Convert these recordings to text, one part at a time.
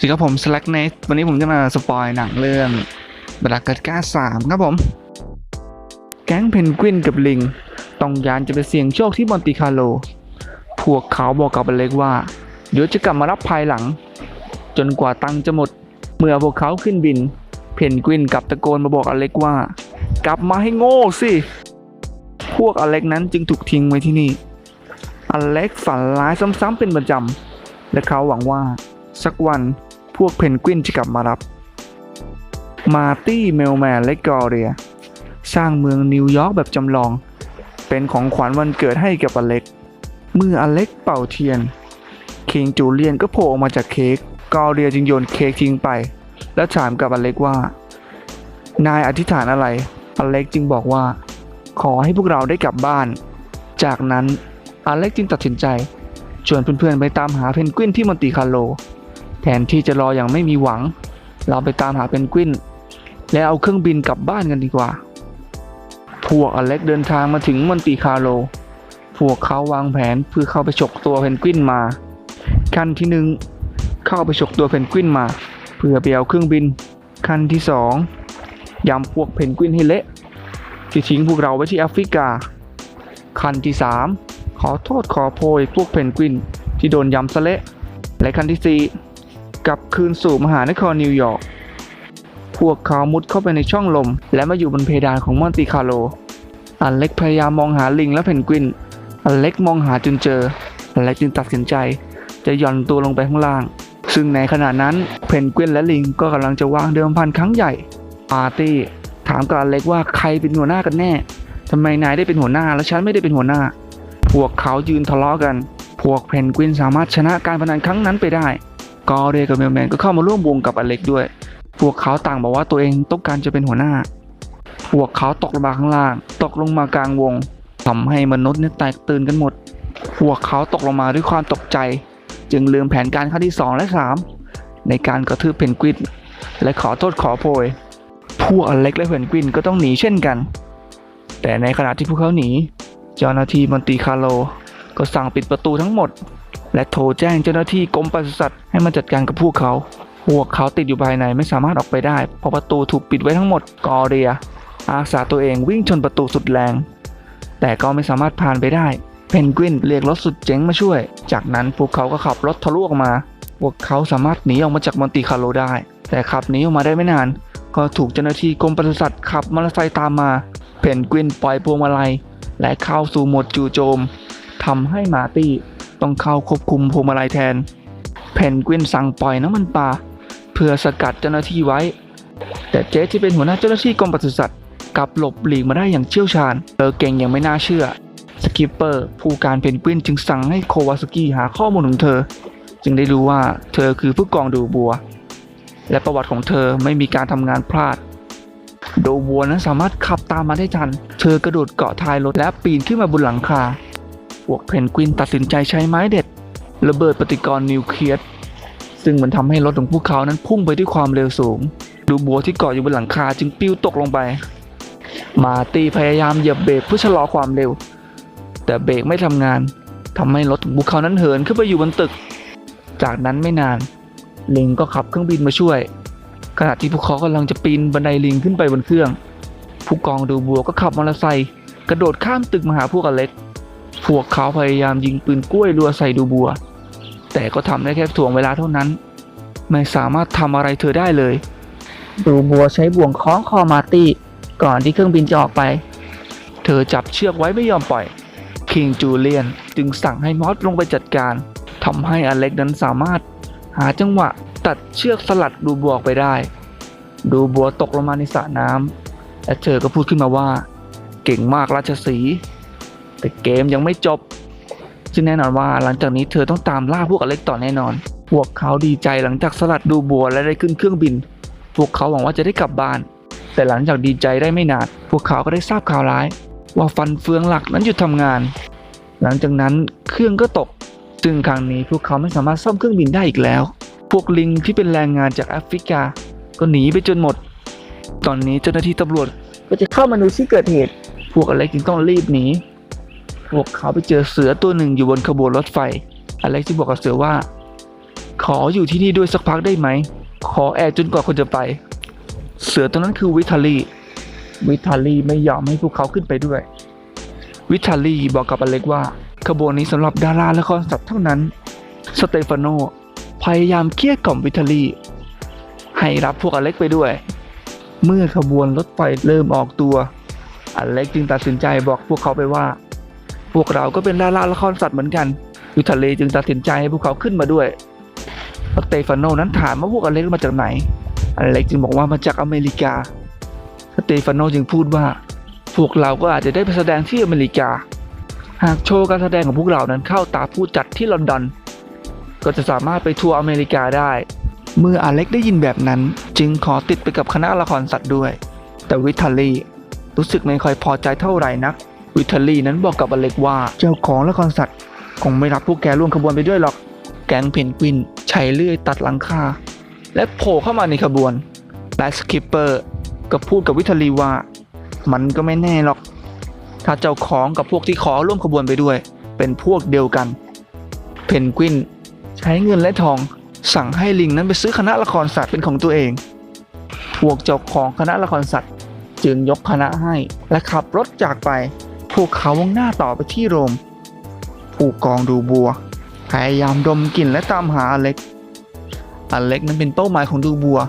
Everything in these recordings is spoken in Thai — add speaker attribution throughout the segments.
Speaker 1: สวัสดีครับผม Slack n e t วันนี้ผมจะมาสปอยหนังเรื่องบรากัดก้าสามครับผม แก๊งเพนกวินกับลิง ต้องยานจะไปเสี่ยงโชคที่มอนติคาร์โล พวกเขาบอกกับอเล็กว่า เดี๋ยวจะกลับมารับภายหลัง จนกว่าตังจะหมด เมื่อพวกเขาขึ้นบิน เพนกวินกับตะโกนมาบอกอเล็กว่า กลับมาให้โง่สิ พวกอเล็กนั้นจึงถูกทิ้งไว้ที่นี่ อเล็กฝันร้ายซ้ำๆเป็นประจำและเขาหวังว่าสักวัน วกเพนกวินจะกลับมารับ มาตี้เมลแมนและกอเรีย สร้างเมืองนิวยอร์กแบบจำลอง เป็นของขวัญวันเกิดให้กับอเล็ก เมื่ออเล็กเป่าเทียน คิงจูเลียนก็โผล่ออกมาจากเค้กกอเรียจึงโยนเค้กทิ้งไป แล้วถามกับอเล็กว่า นายอธิษฐานอะไร อเล็กจึงบอกว่า ขอให้พวกเราได้กลับบ้าน จากนั้นอเล็กจึงตัดสินใจชวนเพื่อนๆไปตามหาเพนกวินที่มอนติคาร์โล แทนที่จะรออย่างไม่มีหวัง เราไปตามหาเพนกวิน และเอาเครื่องบินกลับบ้านกันดีกว่า พวกอเล็กเดินทางมาถึงมอนติคาร์โล พวกเขาวางแผนเพื่อเข้าไปฉกตัวเพนกวินมา ขั้นที่หนึ่งเข้าไปฉกตัวเพนกวินมา เพื่อไปเอาเครื่องบิน ขั้นที่สองยำพวกเพนกวินให้เละที่ทิ้งพวกเราไว้ที่แอฟริกา ขั้นที่สามขอโทษขอโพยพวกเพนกวินที่โดนยำสะเละและขั้นที่สี่ กลับคืนสู่มหานครนิวยอร์ก พวกเขามุดเข้าไปในช่องลม และมาอยู่บนเพดานของมอนติคาร์โล อเล็กพยายามมองหาลิงและเพนกวิน อเล็กมองหาจนเจอ อเล็กจึงตัดสินใจ จะหย่อนตัวลงไปข้างล่าง ซึ่งในขณะนั้นเพนกวินและลิงก็กำลังจะวางเดิมพันครั้งใหญ่ ปาร์ตี้ถามกับอเล็กว่าใครเป็นหัวหน้ากันแน่ทำไมนายได้เป็นหัวหน้าและฉันไม่ได้เป็นหัวหน้า พวกเขายืนทะเลาะกัน พวกเพนกวินสามารถชนะการพนันครั้งนั้นไปได้ กอเรกับเมลแมนก็เข้ามาร่วมวงกับอเล็กด้วย พวกเขาต่างบอกว่าตัวเองต้องการจะเป็นหัวหน้า พวกเขาตกลงมาข้างล่าง ตกลงมากลางวงทำให้มนุษย์เนี่ยแตกตื่นกันหมด พวกเขาตกลงมาด้วยความตกใจ จึงลืมแผนการขั้นที่ 2 และ 3 ในการกระทืบเพนกวินและขอโทษขอโพย พวกอเล็กและเพนกวินก็ต้องหนีเช่นกัน แต่ในขณะที่พวกเขาหนี เจ้าหน้าที่มอนติคาร์โลก็สั่งปิดประตูทั้งหมด และโทรแจ้งเจ้าหน้าที่กรมปศุสัตว์ให้มาจัดการกับพวกเขาพวกเขาติดอยู่ภายในไม่สามารถออกไปได้เพราะประตูถูกปิดไว้ทั้งหมดกอเรีย อาสาตัวเองวิ่งชนประตูสุดแรง แต่ก็ไม่สามารถผ่านไปได้ เพนกวินเรียกรถสุดเจ๋งมาช่วย จากนั้นพวกเขาก็ขับรถทะลุออกมา พวกเขาสามารถหนีออกมาจากมอนติคาร์โลได้ แต่ขับหนีออกมาได้ไม่นาน ก็ถูกเจ้าหน้าที่กรมปศุสัตว์ขับมอเตอร์ไซค์ตามมา เพนกวินปล่อยพวงมาลัยและเข้าสู่โหมดจู่โจมทำให้มาตี้ ต้องเข้าควบคุมพวงมาลัยแทน เพนกวินสั่งปล่อยน้ำมันปลาเพื่อสกัดเจ้าหน้าที่ไว้ แต่เจสที่เป็นหัวหน้าเจ้าหน้าที่กรมปศุสัตว์กลับหลบหลีกมาได้อย่างเชี่ยวชาญเธอเก่งอย่างไม่น่าเชื่อสกิปเปอร์ผู้การเพนกวินจึงสั่งให้โควาสกิหาข้อมูลของเธอ จึงได้รู้ว่าเธอคือผู้กองดูบัว และประวัติของเธอไม่มีการทำงานพลาดโดบัวนั้นสามารถขับตามมาได้ทัน เธอกระโดดเกาะท้ายรถและปีนขึ้นมาบนหลังคา พวกเพนกวินตัดสินใจใช้ไม้เด็ด ระเบิดปฏิกรณ์นิวเคลียสซึ่งมันทำให้รถของพวกเขานั้นพุ่งไปด้วยความเร็วสูง ดูบัวที่เกาะอยู่บนหลังคาจึงปลิวตกลงไป มาตีพยายามเหยียบเบรกเพื่อชะลอความเร็ว แต่เบรกไม่ทำงานทำให้รถของพวกเขานั้นเหินขึ้นไปอยู่บนตึก จากนั้นไม่นาน ลิงก็ขับเครื่องบินมาช่วย ขณะที่พวกเขากำลังจะปีนบันไดลิงขึ้นไปบนเครื่อง ผู้กองดูบัวก็ขับมอเตอร์ไซค์กระโดดข้ามตึกมาหาพวกอเล็ก พวกเขาพยายามยิงปืนกล้วยรัวใส่ดูบัว แต่ก็ทำได้แค่ถ่วงเวลาเท่านั้น ไม่สามารถทำอะไรเธอได้เลย ดูบัวใช้บ่วงคล้องคอมาตี้ก่อนที่เครื่องบินจะออกไป เธอจับเชือกไว้ไม่ยอมปล่อย คิงจูเลียนจึงสั่งให้มอสลงไปจัดการทำให้อเล็กนั้นสามารถ หาจังหวะตัดเชือกสลัดดูบัวออกไปได้ ดูบัวตกลงมาในสระน้ำและเธอก็พูดขึ้นมาว่า เก่งมากราชสีห์ แต่เกมยังไม่จบ ซึ่งแน่นอนว่าหลังจากนี้เธอต้องตามล่าพวกอเล็กต่อแน่นอน พวกเขาดีใจหลังจากสลัดดูบัวและได้ขึ้นเครื่องบิน พวกเขาหวังว่าจะได้กลับบ้าน แต่หลังจากดีใจได้ไม่นาน พวกเขาก็ได้ทราบข่าวร้าย ว่าฟันเฟืองหลักนั้นหยุดทำงาน หลังจากนั้นเครื่องก็ตก ซึ่งครั้งนี้พวกเขาไม่สามารถซ่อมเครื่องบินได้อีกแล้ว พวกลิงที่เป็นแรงงานจากแอฟริกา ก็หนีไปจนหมด ตอนนี้เจ้าหน้าที่ตำรวจก็จะเข้ามาดูที่เกิดเหตุ พวกอเล็กจึงต้องรีบหนี วกเขาไปเจอเสือตัวหนึ่งอยู่บนขบวนรถไฟ อเล็กจึงบอกกับเสือว่า ขออยู่ที่นี่ด้วยสักพักได้ไหม ขอแอร์จนกว่าคนจะไป เสือตัวนั้นคือวิทาลี วิทาลีไม่ยอมให้พวกเขาขึ้นไปด้วย วิทาลีบอกกับอเล็กว่า ขบวนนี้สำหรับดาราละครสัตว์เท่านั้น สเตฟานโนพยายามเกลี้ยกล่อมวิทาลี ให้รับพวกอเล็กไปด้วย เมื่อขบวนรถไฟเริ่มออกตัว อเล็กจึงตัดสินใจบอกพวกเขาไปว่า พวกเราก็เป็นดาราละครสัตว์เหมือนกันวิทาลีจึงตัดสินใจให้พวกเขาขึ้นมาด้วยสเตฟานโนนั้นถามว่าพวกอเล็กมาจากไหน อเล็กจึงบอกว่ามาจากอเมริกาสเตฟานโนจึงพูดว่า พวกเราก็อาจจะได้ไปแสดงที่อเมริกา หากโชว์การแสดงของพวกเรานั้นเข้าตาผู้จัดที่ลอนดอน ก็จะสามารถไปทัวร์อเมริกาได้ เมื่ออเล็กได้ยินแบบนั้น จึงขอติดไปกับคณะละครสัตว์ด้วย แต่วิทาลีรู้สึกไม่ค่อยพอใจเท่าไหร่นัก วิทาลีนั้นบอกกับอเล็กว่าเจ้าของละครสัตว์คงไม่รับพวกแกร่วมขบวนไปด้วยหรอก แก๊งเพนกวินใช้เลื่อยตัดหลังคา และโผล่เข้ามาในขบวนและสคิปเปอร์ก็พูดกับวิทาลีว่า มันก็ไม่แน่หรอก ถ้าเจ้าของกับพวกที่ขอร่วมขบวนไปด้วย เป็นพวกเดียวกัน เพนกวินใช้เงินและทองสั่งให้ลิงนั้นไปซื้อคณะละครสัตว์เป็นของตัวเอง พวกเจ้าของคณะละครสัตว์ จึงยกคณะให้และขับรถจากไป พวกเขาวงหน้าต่อไปที่โรม ผู้กองดูบัว พยายามดมกลิ่นและตามหาอเล็ก อเล็กนั้นเป็นเป้าหมายของดูบัว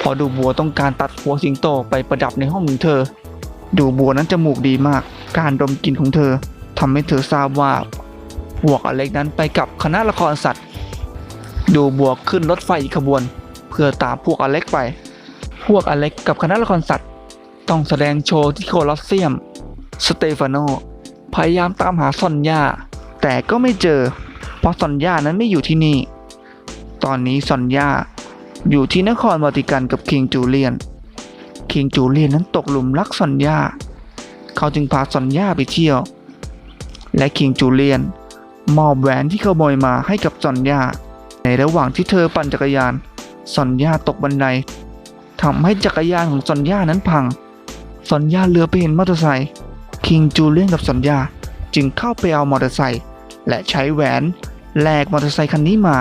Speaker 1: พอดูบัวต้องการตัดหัวสิงโตไปประดับในห้องของเธอ ดูบัวนั้นจมูกดีมาก การดมกลิ่นของเธอทำให้เธอทราบว่าพวกอเล็กนั้นไปกับคณะละครสัตว์ ดูบัวขึ้นรถไฟอีกขบวน เพื่อตามพวกอเล็กไป พวกอเล็กกับคณะละครสัตว์ ต้องแสดงโชว์ที่โคลอสเซียม สเตฟานโนพยายามตามหาซอนยาแต่ก็ไม่เจอ เพราะซอนยานั้นไม่อยู่ที่นี่ ตอนนี้ซอนยาอยู่ที่นครวาติกันกับคิงจูเลียน คิงจูเลียนนั้นตกหลุมรักซอนยาเขาจึงพาซอนยาไปเที่ยว และคิงจูเลียนมอบแหวนที่ขโมยมาให้กับซอนยาในระหว่างที่เธอปั่นจักรยานซอนยาตกบันไดทำให้จักรยานของซอนยานั้นพังซอนยาเลือไปเห็นมอเตอร์ไซค์ คิงจูเลียนกับซอนยาจึงเข้าไปเอามอเตอร์ไซค์และใช้แหวนแลกมอเตอร์ไซค์คันนี้มา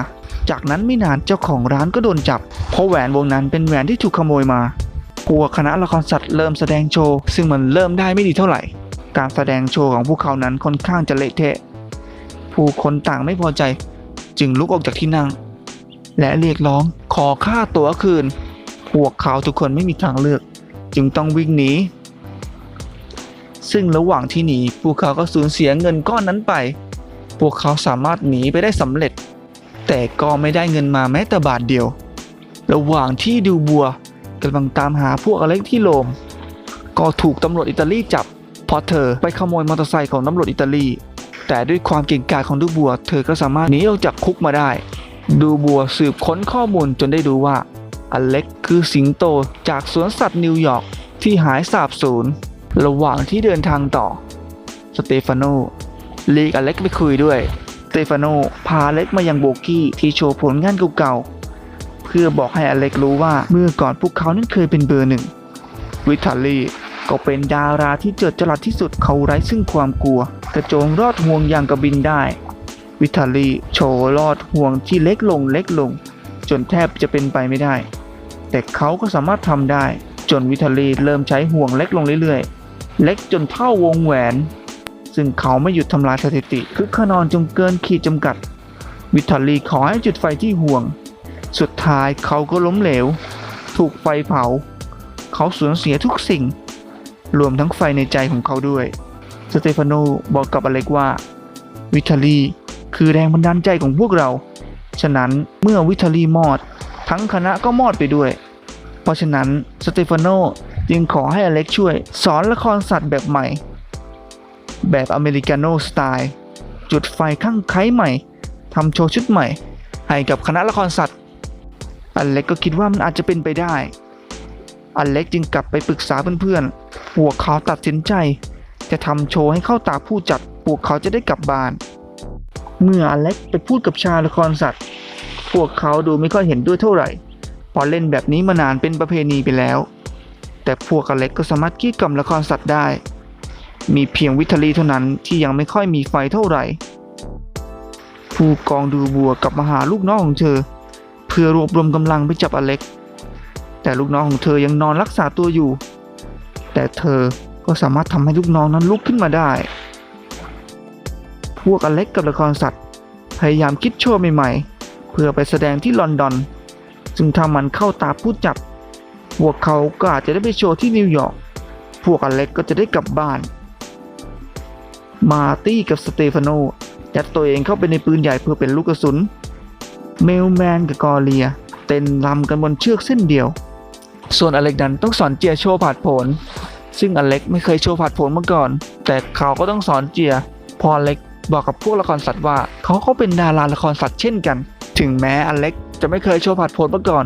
Speaker 1: จากนั้นไม่นานเจ้าของร้านก็โดนจับ เพราะแหวนวงนั้นเป็นแหวนที่ถูกขโมยมาพวกคณะละครสัตว์เริ่มแสดงโชว์ ซึ่งมันเริ่มได้ไม่ดีเท่าไหร่ การแสดงโชว์ของพวกเขานั้นค่อนข้างจะเละเทะ ผู้คนต่างไม่พอใจ จึงลุกออกจากที่นั่ง และเรียกร้องขอค่าตั๋วคืน พวกเขาทุกคนไม่มีทางเลือก จึงต้องวิ่งหนี ซึ่งระหว่างที่หนีพวกเขาก็สูญเสียเงินก้อนนั้นไป พวกเขาสามารถหนีไปได้สำเร็จ แต่ก็ไม่ได้เงินมาแม้แต่บาทเดียว ระหว่างที่ดูบัวกำลังตามหาพวกอเล็กที่โรมก็ถูกตำรวจอิตาลีจับเพราะเธอไปขโมยมอเตอร์ไซค์ของตำรวจอิตาลีแต่ด้วยความเก่งกาจของดูบัว เธอก็สามารถหนีออกจากคุกมาได้ ดูบัวสืบค้นข้อมูลจนได้รู้ว่าอเล็กคือสิงโตจากสวนสัตว์นิวยอร์กที่หายสาบสูญ ระหว่างที่เดินทางต่อ สเตฟานโนเรียกอเล็กไปคุยด้วยสเตฟานโนพาอเล็กมายังโบกี้ที่โชว์ผลงานเก่าๆ เพื่อบอกให้อเล็กรู้ว่าเมื่อก่อนพวกเขานั้นเคยเป็นเบอร์หนึ่ง วิทาลีก็เป็นดาราที่เจิดจรัสที่สุดเขาไร้ซึ่งความกลัว กระโจงรอดห่วงอย่างกระบินได้ วิทาลีโชว์รอดห่วงที่เล็กลงเล็กลง จนแทบจะเป็นไปไม่ได้ แต่เขาก็สามารถทำได้ จนวิทาลีเริ่มใช้ห่วงเล็กลงเรื่อยๆ เล็กจนเท่าวงแหวน ซึ่งเขาไม่หยุดทำลายสถิติคือขนอนจนเกินขีดจำกัด วิทาลีขอให้จุดไฟที่ห่วง สุดท้ายเขาก็ล้มเหลว ถูกไฟเผา เขาสูญเสียทุกสิ่ง รวมทั้งไฟในใจของเขาด้วย สเตฟานโนบอกกับอเล็กว่า วิทาลีคือแรงบันดาลใจของพวกเรา ฉะนั้นเมื่อวิทาลีมอด ทั้งคณะก็มอดไปด้วย เพราะฉะนั้นสเตฟานโน จึงขอให้อเล็กช่วย สอนละครสัตว์แบบใหม่ แบบอเมริกาโนสไตล์จุดไฟข้างไคล้ใหม่ทำโชว์ชุดใหม่ ให้กับคณะละครสัตว์ อเล็กก็คิดว่ามันอาจจะเป็นไปได้ อเล็กจึงกลับไปปรึกษาเพื่อนๆพวกเขาตัดสินใจ จะทำโชว์ให้เข้าตาผู้จัดพวกเขาจะได้กลับบ้าน เมื่ออเล็กไปพูดกับชาวละครสัตว์ พวกเขาดูไม่ค่อยเห็นด้วยเท่าไหร่ พอเล่นแบบนี้มานานเป็นประเพณีไปแล้ว แต่พวกอเล็กก็สามารถกี้กล่อมละครสัตว์ได้ มีเพียงวิทลีเท่านั้นที่ยังไม่ค่อยมีไฟเท่าไหร่ ผู้กองดูบัวกลับมาหาลูกน้องของเธอ เพื่อรวบรวมกำลังไปจับอเล็ก แต่ลูกน้องของเธอยังนอนรักษาตัวอยู่ แต่เธอก็สามารถทำให้ลูกน้องนั้นลุกขึ้นมาได้ พวกอเล็กกับละครสัตว์พยายามคิดโชว์ใหม่ๆ เพื่อไปแสดงที่ลอนดอน จึงทำมันเข้าตาผู้จัด พวกเขาก็อาจจะได้ไปโชว์ที่นิวยอร์ก พวกอเล็กก็จะได้กลับบ้าน มาตี้กับสเตฟานโนยัดตัวเองเข้าไปในปืนใหญ่เพื่อเป็นลูกกระสุน เมลแมนกับกอเลีย เต้นรำกันบนเชือกเส้นเดียว ส่วนอเล็กนั้นต้องสอนเจียโชว์ผาดผนซึ่งอเล็กไม่เคยโชว์ผาดผนมาก่อน แต่เขาก็ต้องสอนเจีย พออเล็กบอกกับพวกละครสัตว์ว่า เขาก็เป็นดาราละครสัตว์เช่นกัน ถึงแม้อเล็กจะไม่เคยโชว์ผาดผนมาก่อน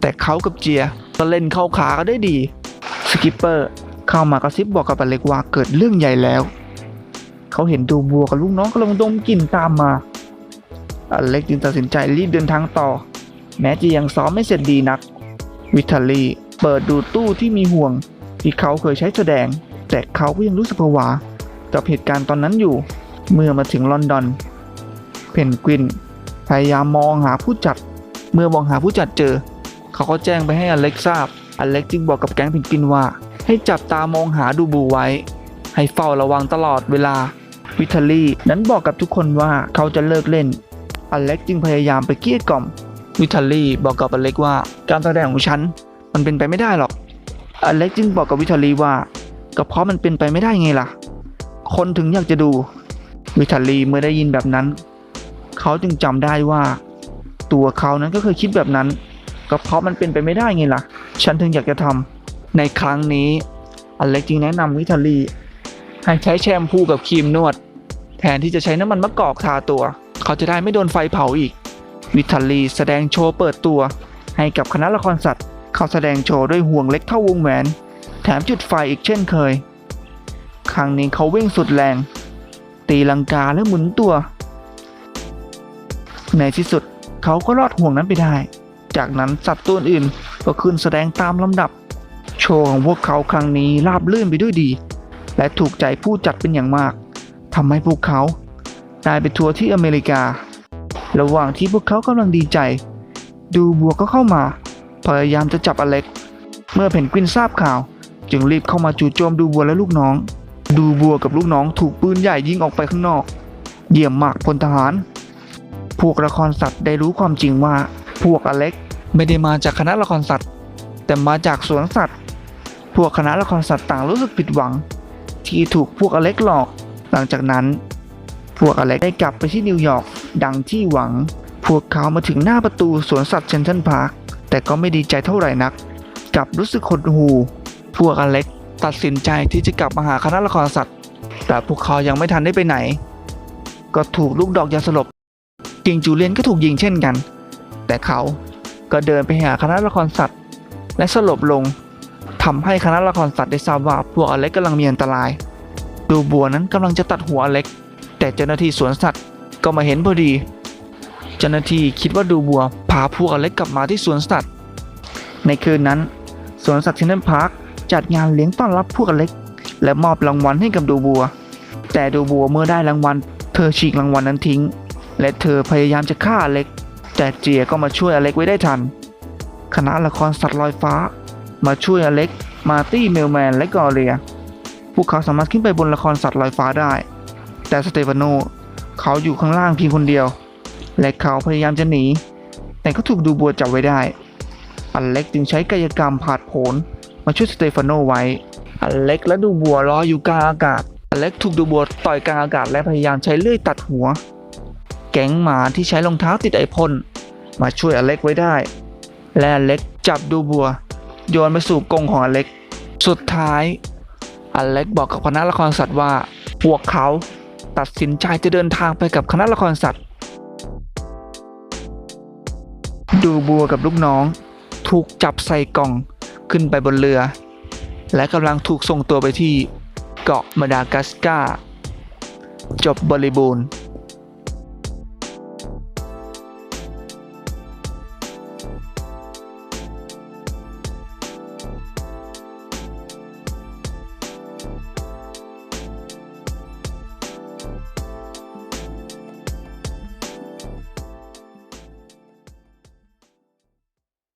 Speaker 1: แต่เขากับเจีย ก็เล่นเข้าขากันได้ดีสกิปเปอร์เข้ามากระซิบบอกกับอเล็กว่าเกิดเรื่องใหญ่แล้ว เขาเห็นดูบัวกับลูกน้องกำลังดมกลิ่นตามมา อเล็กจึงตัดสินใจรีบเดินทางต่อ แม้จะยังซ้อมไม่เสร็จดีนัก วิทาลีเปิดดูตู้ที่มีห่วง ที่เขาเคยใช้แสดง แต่เขาก็ยังรู้สึกผวากับเหตุการณ์ตอนนั้นอยู่ เมื่อมาถึงลอนดอน เพนกวิน พยายามมองหาผู้จัด เมื่อมองหาผู้จัดเจอ เขาก็แจ้งไปให้อเล็กทราบ อเล็กจึงบอกกับแก๊งเพนกวินว่า ให้จับตามองหาดูบูไว้ ให้เฝ้าระวังตลอดเวลา วิทาลีนั้นบอกกับทุกคนว่าเขาจะเลิกเล่น อเล็กจึงพยายามไปเกลี้ยกล่อม วิทาลีบอกกับอเล็กว่า การแสดงของฉันมันเป็นไปไม่ได้หรอก อเล็กจึงบอกกับวิทาลีว่าก็เพราะมันเป็นไปไม่ได้ไงล่ะ คนถึงอยากจะดู วิทาลีเมื่อได้ยินแบบนั้น เขาจึงจำได้ว่า ตัวเขานั้นก็เคยคิดแบบนั้น ก็เพราะมันเป็นไปไม่ได้ไงล่ะ ฉันถึงอยากจะทำในครั้งนี้อเล็กจึงแนะนำวิทาลีให้ใช้แชมพูกับครีมนวด แทนที่จะใช้น้ำมันมะกอกทาตัว เขาจะได้ไม่โดนไฟเผาอีก วิทาลีแสดงโชว์เปิดตัว ให้กับคณะละครสัตว์ เขาแสดงโชว์ด้วยห่วงเล็กเท่าวงแหวน แถมจุดไฟอีกเช่นเคย ครั้งนี้เขาวิ่งสุดแรง ตีลังกาและหมุนตัว ในที่สุดเขาก็รอดห่วงนั้นไปได้ จากนั้นสัตว์ตัวอื่นก็ขึ้นแสดงตามลำดับ โชว์ของพวกเขาครั้งนี้ราบลื่นไปด้วยดี และถูกใจผู้จัดเป็นอย่างมากทำให้พวกเขาได้ไปทัวร์ที่อเมริกา ระหว่างที่พวกเขากำลังดีใจ ดูบัวก็เข้ามา พยายามจะจับอเล็ก เมื่อเพนกวินทราบข่าว จึงรีบเข้ามาจู่โจมดูบัวและลูกน้อง ดูบัวกับลูกน้องถูกปืนใหญ่ยิงออกไปข้างนอก เยี่ยมมากพลทหาร พวกละครสัตว์ได้รู้ความจริงว่า พวกอเล็กไม่ได้มาจากคณะละครสัตว์ แต่มาจากสวนสัตว์ พวกคณะละครสัตว์ต่างรู้สึกผิดหวัง ที่ถูกพวกอเล็กหลอก หลังจากนั้น พวกอเล็กได้กลับไปที่นิวยอร์กดังที่หวัง พวกเขามาถึงหน้าประตูสวนสัตว์เซนทรัลพาร์คแต่ก็ไม่ดีใจเท่าไหร่นักกลับรู้สึกหดหู่พวกอเล็กตัดสินใจที่จะกลับมาหาคณะละครสัตว์ แต่พวกเขายังไม่ทันได้ไปไหน ก็ถูกลูกดอกยาสลบ กิงจูเลียนก็ถูกยิงเช่นกัน แต่เขาก็เดินไปหาคณะละครสัตว์ และสลบลงทำให้คณะละครสัตว์ได้ทราบว่าพวกอเล็กกำลังมีอันตราย ดูบัวนั้นกำลังจะตัดหัวอเล็ก แต่เจ้าหน้าที่สวนสัตว์ก็มาเห็นพอดี เจ้าหน้าที่คิดว่าดูบัวพาพวกอเล็กกลับมาที่สวนสัตว์ ในคืนนั้น สวนสัตว์เซนทรัลพาร์คจัดงานเลี้ยงต้อนรับพวกอเล็ก และมอบรางวัลให้กับดูบัว แต่ดูบัวเมื่อได้รางวัล เธอฉีกรางวัลนั้นทิ้ง และเธอพยายามจะฆ่าอเล็ก แต่เจียก็มาช่วยอเล็กไว้ได้ทัน คณะละครสัตว์ลอยฟ้า มาช่วยอเล็ก มาตี้เมลแมนและกอเลีย พวกเขาสามารถขึ้นไปบนละครสัตว์ลอยฟ้าได้ แต่สเตฟานโนเขาอยู่ข้างล่างเพียงคนเดียว และเขาพยายามจะหนี แต่ก็ถูกดูบัวจับไว้ได้ อเล็กจึงใช้กายกรรมผาดโผนมาช่วยสเตฟานโนไว้ อเล็กและดูบัวลอยอยู่กลางอากาศ อเล็กถูกดูบัวต่อยกลางอากาศและพยายามใช้เลื่อยตัดหัว แก๊งหมาที่ใช้รองเท้าติดไอพ่น มาช่วยอเล็กไว้ได้ และอเล็กจับดูบัว โยนไปสู่กรงของอเล็ก สุดท้าย อเล็กบอกกับคณะละครสัตว์ว่า พวกเขาตัดสินใจจะเดินทางไปกับคณะละครสัตว์ ดูบัวกับลูกน้อง ถูกจับใส่กล่องขึ้นไปบนเรือ และกำลังถูกส่งตัวไปที่เกาะมาดากัสการ์จบบริบูรณ์